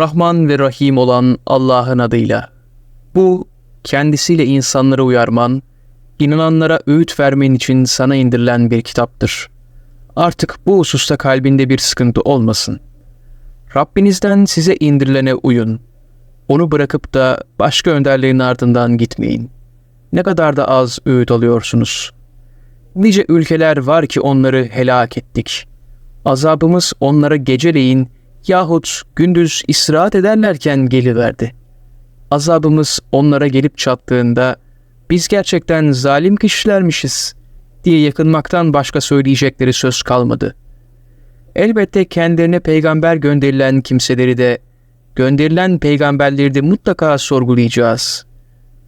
Rahman ve Rahim olan Allah'ın adıyla. Bu, kendisiyle insanları uyarman, inananlara öğüt vermen için sana indirilen bir kitaptır. Artık bu hususta kalbinde bir sıkıntı olmasın. Rabbinizden size indirilene uyun. Onu bırakıp da başka önderlerin ardından gitmeyin. Ne kadar da az öğüt alıyorsunuz. Nice ülkeler var ki onları helak ettik. Azabımız onlara geceleyin yahut gündüz istirahat ederlerken geliverdi. Azabımız onlara gelip çattığında biz gerçekten zalim kişilermişiz diye yakınmaktan başka söyleyecekleri söz kalmadı. Elbette kendilerine peygamber gönderilen kimseleri de gönderilen peygamberleri de mutlaka sorgulayacağız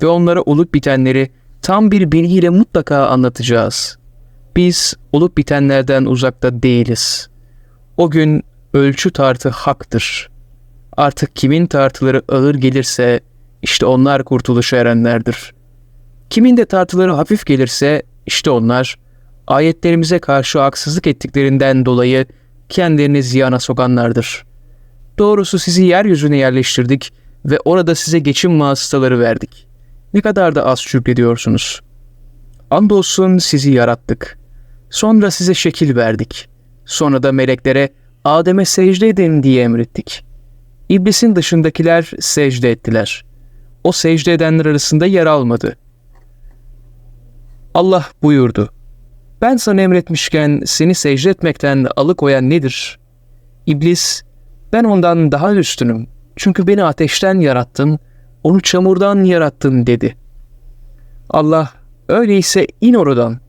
ve onlara olup bitenleri tam bir bilgiyle mutlaka anlatacağız. Biz olup bitenlerden uzakta değiliz. O gün ölçü tartı haktır. Artık kimin tartıları ağır gelirse işte onlar kurtuluşa erenlerdir. Kimin de tartıları hafif gelirse işte onlar ayetlerimize karşı haksızlık ettiklerinden dolayı kendilerini ziyana sokanlardır. Doğrusu sizi yeryüzüne yerleştirdik ve orada size geçim vasıtaları verdik. Ne kadar da az şükrediyorsunuz. Andolsun sizi yarattık. Sonra size şekil verdik. Sonra da meleklere Adem'e secde edin diye emrettik. İblisin dışındakiler secde ettiler. O secde edenler arasında yer almadı. Allah buyurdu. Ben sana emretmişken seni secde etmekten alıkoyan nedir? İblis, ben ondan daha üstünüm. Çünkü beni ateşten yarattın, onu çamurdan yarattın dedi. Allah, öyleyse in oradan.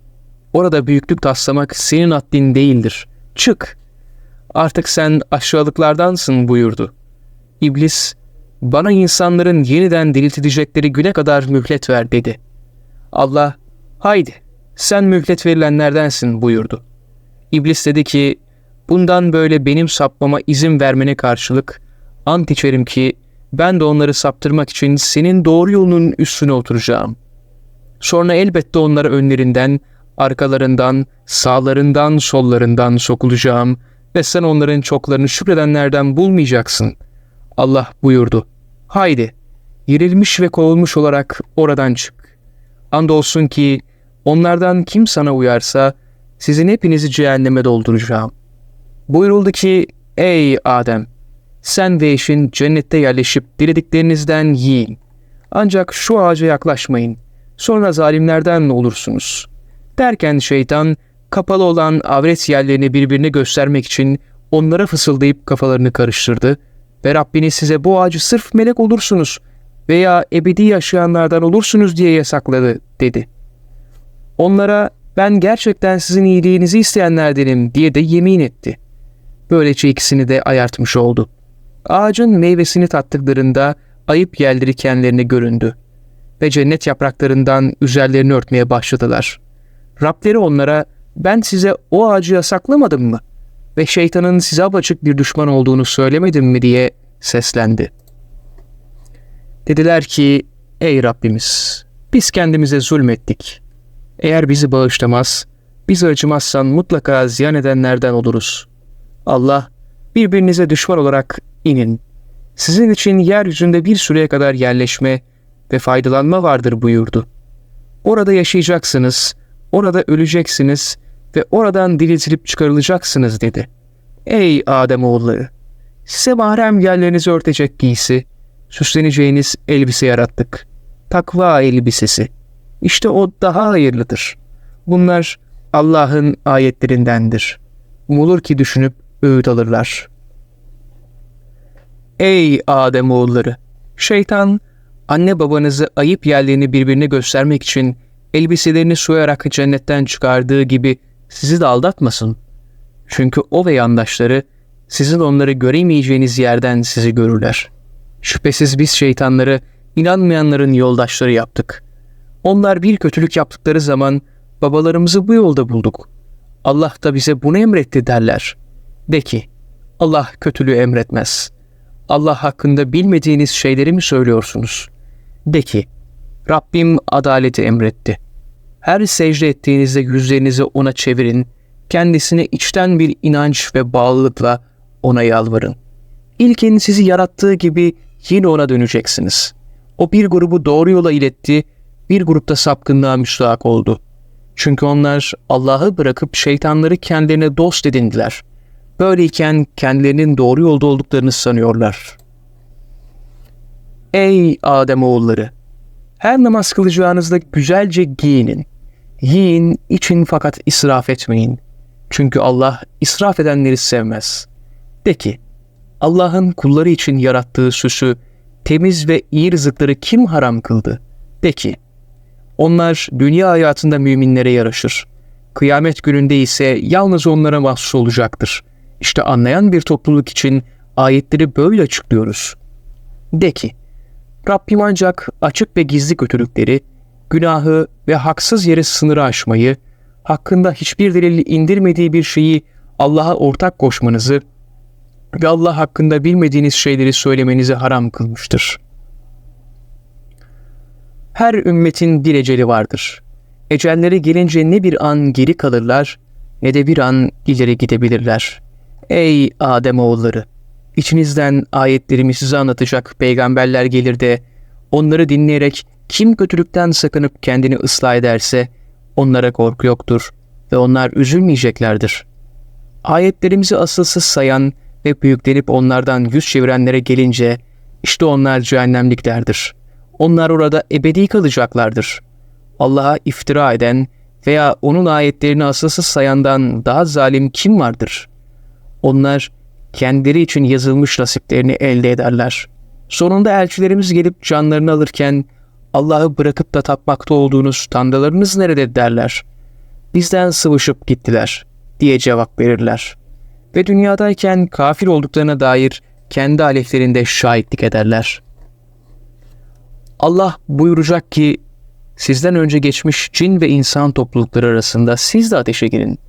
Orada büyüklük taslamak senin haddin değildir. Çık. Artık sen aşağılıklardansın buyurdu. İblis, bana insanların yeniden diriltilecekleri güne kadar mühlet ver dedi. Allah, haydi sen mühlet verilenlerdensin buyurdu. İblis dedi ki, bundan böyle benim sapmama izin vermene karşılık, ant içerim ki ben de onları saptırmak için senin doğru yolunun üstüne oturacağım. Sonra elbette onlara önlerinden, arkalarından, sağlarından, sollarından sokulacağım ve sen onların çoklarını şükredenlerden bulmayacaksın. Allah buyurdu. Haydi, yerilmiş ve kovulmuş olarak oradan çık. Andolsun ki onlardan kim sana uyarsa sizin hepinizi cehenneme dolduracağım. Buyuruldu ki ey Adem sen ve eşin cennette yerleşip dilediklerinizden yiyin. Ancak şu ağaca yaklaşmayın. Sonra zalimlerden olursunuz. Derken şeytan kapalı olan avret yerlerini birbirine göstermek için onlara fısıldayıp kafalarını karıştırdı ve Rabbiniz size bu ağacı sırf melek olursunuz veya ebedi yaşayanlardan olursunuz diye yasakladı dedi. Onlara ben gerçekten sizin iyiliğinizi isteyenlerdenim diye de yemin etti. Böylece ikisini de ayartmış oldu. Ağacın meyvesini tattıklarında ayıp yerleri kendilerine göründü ve cennet yapraklarından üzerlerini örtmeye başladılar. Rableri onlara ben size o ağacı yasaklamadım mı? Ve şeytanın size apaçık bir düşman olduğunu söylemedim mi diye seslendi. Dediler ki ey Rabbimiz biz kendimize zulmettik. Eğer bizi bağışlamaz, bizi acımazsan mutlaka ziyan edenlerden oluruz. Allah birbirinize düşman olarak inin. Sizin için yeryüzünde bir süreye kadar yerleşme ve faydalanma vardır buyurdu. Orada yaşayacaksınız, orada öleceksiniz ve oradan diriltilip çıkarılacaksınız dedi. Ey Adem oğulları! Size mahrem yerlerinizi örtecek giysi, süsleneceğiniz elbise yarattık. Takva elbisesi. İşte o daha hayırlıdır. Bunlar Allah'ın ayetlerindendir. Umulur ki düşünüp öğüt alırlar. Ey Adem oğulları! Şeytan, anne babanızı ayıp yerlerini birbirine göstermek için elbiselerini soyarak cennetten çıkardığı gibi sizi de aldatmasın. Çünkü o ve yandaşları sizin onları göremeyeceğiniz yerden sizi görürler. Şüphesiz biz şeytanları inanmayanların yoldaşları yaptık. Onlar bir kötülük yaptıkları zaman babalarımızı bu yolda bulduk. Allah da bize bunu emretti derler. De ki, Allah kötülüğü emretmez. Allah hakkında bilmediğiniz şeyleri mi söylüyorsunuz? De ki, Rabbim adaleti emretti. Her secde ettiğinizde yüzlerinizi ona çevirin, kendisine içten bir inanç ve bağlılıkla ona yalvarın. İlkin sizi yarattığı gibi yine ona döneceksiniz. O bir grubu doğru yola iletti, bir grupta sapkınlığa müstahak oldu. Çünkü onlar Allah'ı bırakıp şeytanları kendilerine dost edindiler. Böyleyken kendilerinin doğru yolda olduklarını sanıyorlar. Ey Adem oğulları! Her namaz kılacağınızda güzelce giyinin. Yiyin, için fakat israf etmeyin. Çünkü Allah israf edenleri sevmez. De ki, Allah'ın kulları için yarattığı süsü, temiz ve iyi rızıkları kim haram kıldı? De ki, onlar dünya hayatında müminlere yaraşır. Kıyamet gününde ise yalnız onlara mahsus olacaktır. İşte anlayan bir topluluk için ayetleri böyle açıklıyoruz. De ki, Rabbim ancak açık ve gizli kötülükleri, günahı ve haksız yere sınırı aşmayı, hakkında hiçbir delil indirmediği bir şeyi Allah'a ortak koşmanızı ve Allah hakkında bilmediğiniz şeyleri söylemenizi haram kılmıştır. Her ümmetin bir eceli vardır. Ecelleri gelince ne bir an geri kalırlar ne de bir an ileri gidebilirler. Ey Adem oğulları! İçinizden ayetlerimi size anlatacak peygamberler gelir de onları dinleyerek kim kötülükten sakınıp kendini ıslah ederse onlara korku yoktur ve onlar üzülmeyeceklerdir. Ayetlerimizi asılsız sayan ve büyüklenip onlardan yüz çevirenlere gelince işte onlar cehennemliklerdir. Onlar orada ebedi kalacaklardır. Allah'a iftira eden veya onun ayetlerini asılsız sayandan daha zalim kim vardır? Onlar kendileri için yazılmış nasiplerini elde ederler. Sonunda elçilerimiz gelip canlarını alırken Allah'ı bırakıp da tapmakta olduğunuz tanrılarınız nerede derler. Bizden sıvışıp gittiler diye cevap verirler. Ve dünyadayken kafir olduklarına dair kendi aleyhlerinde şahitlik ederler. Allah buyuracak ki sizden önce geçmiş cin ve insan toplulukları arasında siz de ateşe girin.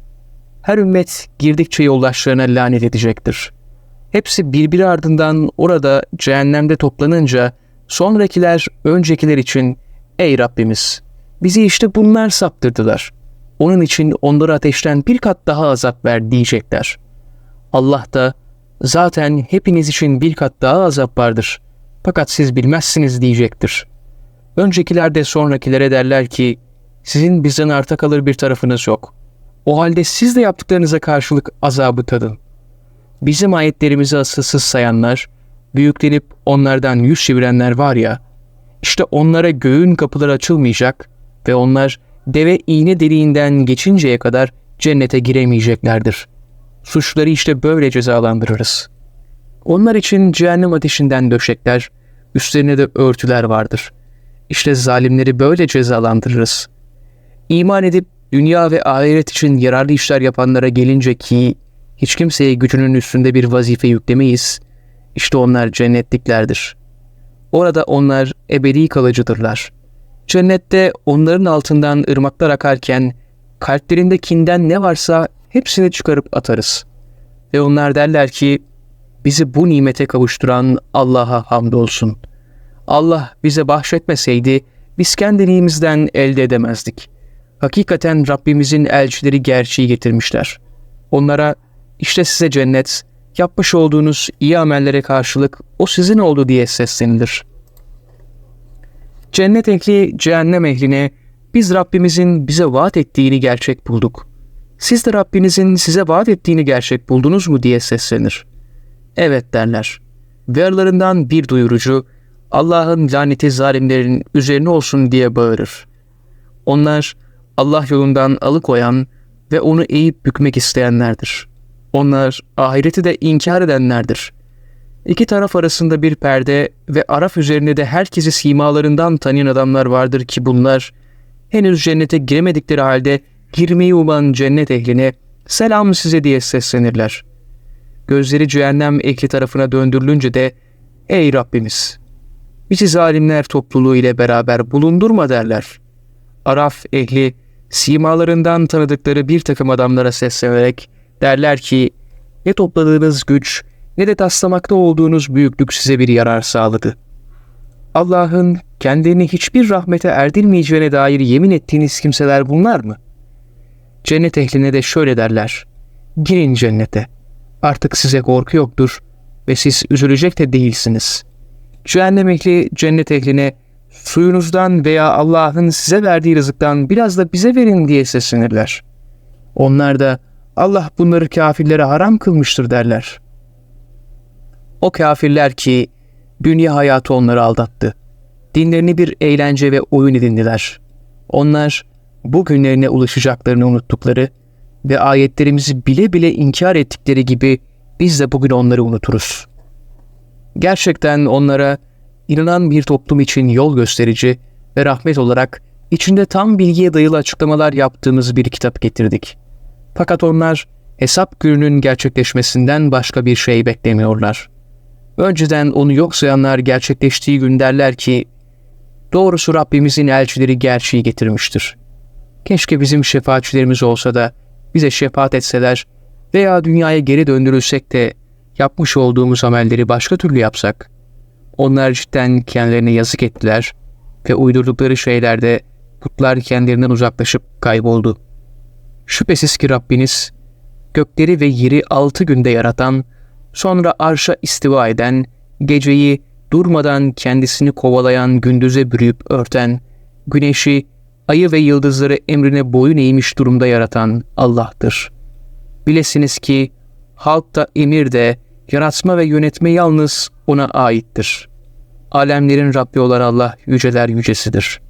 Her ümmet girdikçe yoldaşlarına lanet edecektir. Hepsi birbiri ardından orada cehennemde toplanınca sonrakiler öncekiler için ''Ey Rabbimiz bizi işte bunlar saptırdılar. Onun için onları ateşten bir kat daha azap ver.'' diyecekler. Allah da ''Zaten hepiniz için bir kat daha azap vardır. Fakat siz bilmezsiniz.'' diyecektir. Öncekiler de sonrakilere derler ki ''Sizin bizden arta kalır bir tarafınız yok. O halde siz de yaptıklarınıza karşılık azabı tadın.'' bizim ayetlerimizi asılsız sayanlar, büyüklenip onlardan yüz çevirenler var ya, işte onlara göğün kapıları açılmayacak ve onlar deve iğne deliğinden geçinceye kadar cennete giremeyeceklerdir. Suçları işte böyle cezalandırırız. Onlar için cehennem ateşinden döşekler, üstlerine de örtüler vardır. İşte zalimleri böyle cezalandırırız. İman edip dünya ve ahiret için yararlı işler yapanlara gelince ki hiç kimseye gücünün üstünde bir vazife yüklemeyiz. İşte onlar cennetliklerdir. Orada onlar ebedi kalıcıdırlar. Cennette onların altından ırmaklar akarken kalplerinde kinden ne varsa hepsini çıkarıp atarız. Ve onlar derler ki bizi bu nimete kavuşturan Allah'a hamdolsun. Allah bize bahşetmeseydi biz kendiliğimizden elde edemezdik. Hakikaten Rabbimizin elçileri gerçeği getirmişler. Onlara işte size cennet, yapmış olduğunuz iyi amellere karşılık o sizin oldu diye seslenilir. Cennet ehli cehennem ehline biz Rabbimizin bize vaat ettiğini gerçek bulduk. Siz de Rabbinizin size vaat ettiğini gerçek buldunuz mu diye seslenir. Evet derler. Ve aralarından bir duyurucu Allah'ın laneti zalimlerin üzerine olsun diye bağırır. Onlar Allah yolundan alıkoyan ve onu eğip bükmek isteyenlerdir.'' Onlar ahireti de inkar edenlerdir. İki taraf arasında bir perde ve araf üzerinde de herkesi simalarından tanıyan adamlar vardır ki bunlar henüz cennete giremedikleri halde girmeyi uman cennet ehline selam size diye seslenirler. Gözleri cehennem ekli tarafına döndürülünce de ey Rabbimiz bizi zalimler topluluğu ile beraber bulundurma derler. Araf ehli simalarından tanıdıkları bir takım adamlara seslenerek Derler ki ne topladığınız güç ne de taslamakta olduğunuz büyüklük size bir yarar sağladı. Allah'ın kendini hiçbir rahmete erdirmeyeceğine dair yemin ettiğiniz kimseler bunlar mı? Cennet ehline de şöyle derler. Girin cennete. Artık size korku yoktur ve siz üzülecek de değilsiniz. Cehennem ehli cennet ehline suyunuzdan veya Allah'ın size verdiği rızıktan biraz da bize verin diye seslenirler. Onlar da Allah bunları kafirlere haram kılmıştır derler. O kafirler ki dünya hayatı onları aldattı. Dinlerini bir eğlence ve oyun edindiler. Onlar bu günlerine ulaşacaklarını unuttukları ve ayetlerimizi bile bile inkar ettikleri gibi biz de bugün onları unuturuz. Gerçekten onlara inanan bir toplum için yol gösterici ve rahmet olarak içinde tam bilgiye dayalı açıklamalar yaptığımız bir kitap getirdik. Fakat onlar hesap gününün gerçekleşmesinden başka bir şey beklemiyorlar. Önceden onu yok sayanlar gerçekleştiği gün derler ki, doğrusu Rabbimizin elçileri gerçeği getirmiştir. Keşke bizim şefaatçilerimiz olsa da bize şefaat etseler veya dünyaya geri döndürülsek de yapmış olduğumuz amelleri başka türlü yapsak. Onlar cidden kendilerine yazık ettiler ve uydurdukları şeylerde putlar kendilerinden uzaklaşıp kayboldu. Şüphesiz ki Rabbiniz gökleri ve yeri altı günde yaratan, sonra arşa istiva eden, geceyi durmadan kendisini kovalayan gündüze bürüyüp örten, güneşi, ayı ve yıldızları emrine boyun eğmiş durumda yaratan Allah'tır. Bilesiniz ki halk da emir de yaratma ve yönetme yalnız ona aittir. Alemlerin Rabbi olan Allah yüceler yücesidir.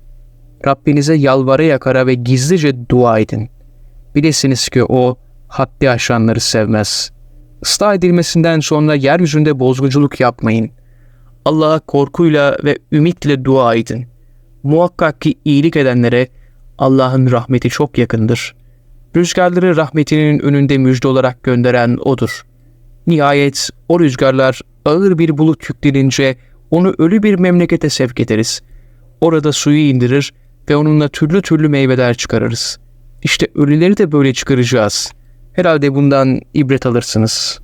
Rabbinize yalvara yakara ve gizlice dua edin. Bilesiniz ki o haddi aşanları sevmez. Islah edilmesinden sonra yeryüzünde bozgunculuk yapmayın. Allah'a korkuyla ve ümitle dua edin. Muhakkak ki iyilik edenlere Allah'ın rahmeti çok yakındır. Rüzgarları rahmetinin önünde müjde olarak gönderen O'dur. Nihayet o rüzgarlar ağır bir bulut yüklenince onu ölü bir memlekete sevk ederiz. Orada suyu indirir ve onunla türlü türlü meyveler çıkarırız. İşte ölüleri de böyle çıkaracağız. Herhalde bundan ibret alırsınız.''